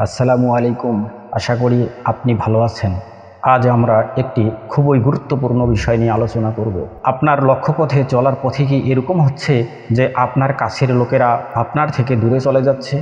আসসালামু আলাইকুম। আশা করি আপনি ভালো আছেন। আজ আমরা একটি খুবই গুরুত্বপূর্ণ বিষয় নিয়ে আলোচনা করব। আপনার লক্ষ্যপথে চলার পথে কি এরকম হচ্ছে যে আপনার কাছের লোকেরা আপনার থেকে দূরে চলে যাচ্ছে?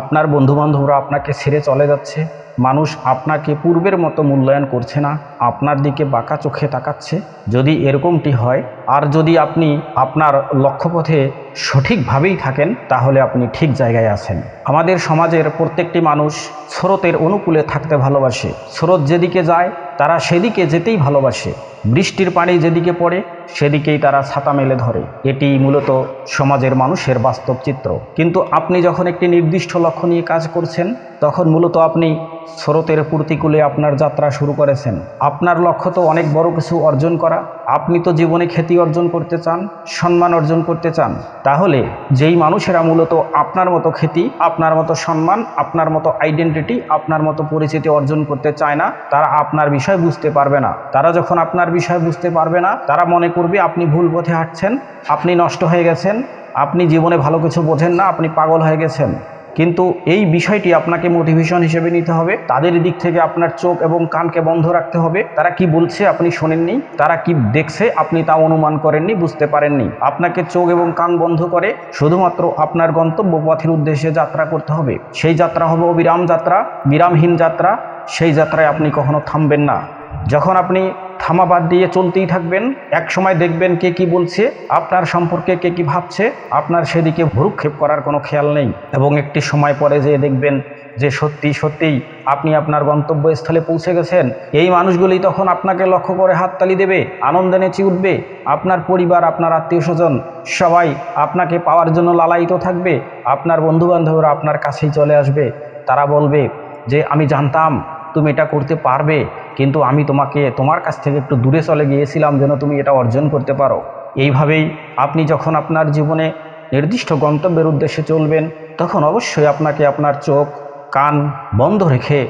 আপনার বন্ধুবান্ধবরা আপনাকে ছেড়ে চলে যাচ্ছে। মানুষ আপনাকে পূর্বের মতো মূল্যায়ন করছে না, আপনার দিকে বাঁকা চোখে তাকাচ্ছে। যদি এরকমটি হয়, আর যদি আপনি আপনার লক্ষ্যপথে সঠিকভাবেই থাকেন, তাহলে আপনি ঠিক জায়গায় আছেন। আমাদের সমাজের প্রত্যেকটি মানুষ স্রোতের অনুকূলে থাকতে ভালোবাসে। স্রোত যেদিকে যায় তারা সেদিকে যেতেই ভালোবাসে। বৃষ্টির পানি যেদিকে পড়ে, সেদিকেই তারা ছাতা মেলে ধরে। এটি মূলত সমাজের মানুষের বাস্তব চিত্র। কিন্তু আপনি যখন একটি নির্দিষ্ট লক্ষ্য নিয়ে কাজ করছেন, তখন মূলত আপনি স্রোতের প্রতিকূলে আপনার যাত্রা শুরু করেছেন। আপনার লক্ষ্য তো অনেক বড় কিছু অর্জন করা। আপনি তো জীবনে খ্যাতি অর্জন করতে চান, সম্মান অর্জন করতে চান। তাহলে যেই মানুষেরা মূলত আপনার মতো খ্যাতি, আপনার মতো সম্মান, আপনার মতো আইডেন্টিটি আপনার মতো পরিচিতি অর্জন করতে চায় না, তারা আপনার বিষয় বুঝতে পারবে না। তারা যখন আপনার বিষয় বুঝতে পারবে না, তারা মনে করবে আপনি ভুল পথে হাঁটছেন, আপনি নষ্ট হয়ে গেছেন, আপনি জীবনে ভালো কিছু বোঝেন না, আপনি পাগল হয়ে গেছেন। কিন্তু এই বিষয়টি আপনাকে মোটিভেশন হিসেবে নিতে হবে। তাদের দিক থেকে আপনার চোখ এবং কানকে বন্ধ রাখতে হবে। তারা কি বলছে আপনি শোনেননি? তারা কি দেখছে আপনি তা অনুমান করেননি, বুঝতে পারেননি? আপনাকে চোখ এবং কান বন্ধ করে শুধুমাত্র আপনার গন্তব্য পথের উদ্দেশ্যে যাত্রা করতে হবে। সেই যাত্রা হবে অবিরাম যাত্রা, বিরামহীন যাত্রা। সেই যাত্রায় আপনি কখনো থামবেন না। যখন আপনি থামা বাদ দিয়ে চলতেই থাকবেন। এক সময় দেখবেন কে কি বলছে, আপনার সম্পর্কে কে কি ভাবছে, আপনার সেদিকে ভুরুক্ষেপ করার কোনো খেয়াল নেই। এবং একটি সময় পরে যেয়ে দেখবেন যে সত্যি, সত্যিই আপনি আপনার গন্তব্যস্থলে পৌঁছে গেছেন। এই মানুষগুলি তখন আপনাকে লক্ষ্য করে হাততালি দেবে, আনন্দে নেচে উঠবে। আপনার পরিবার, আপনার আত্মীয় স্বজন সবাই আপনাকে পাওয়ার জন্য লালায়িত থাকবে। আপনার বন্ধুবান্ধবরা আপনার কাছেই চলে আসবে। তারা বলবে যে, আমি জানতাম তুমি এটা করতে পারবে, কিন্তু আমি তোমাকে, তোমার কাছ থেকে একটু দূরে চলে গিয়েছিলাম যেন তুমি এটা অর্জন করতে পারো। এইভাবেই আপনি যখন আপনার জীবনে নির্দিষ্ট গন্তব্যের উদ্দেশ্যে চলবেন, তখন অবশ্যই আপনাকে আপনার চোখ, কান বন্ধ রেখে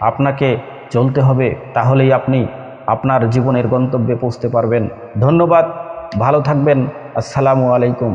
আপনাকে চলতে হবে। তাহলেই আপনি আপনার জীবনের গন্তব্যে পৌঁছতে পারবেন। ধন্যবাদ, ভালো থাকবেন। আসসালামু আলাইকুম।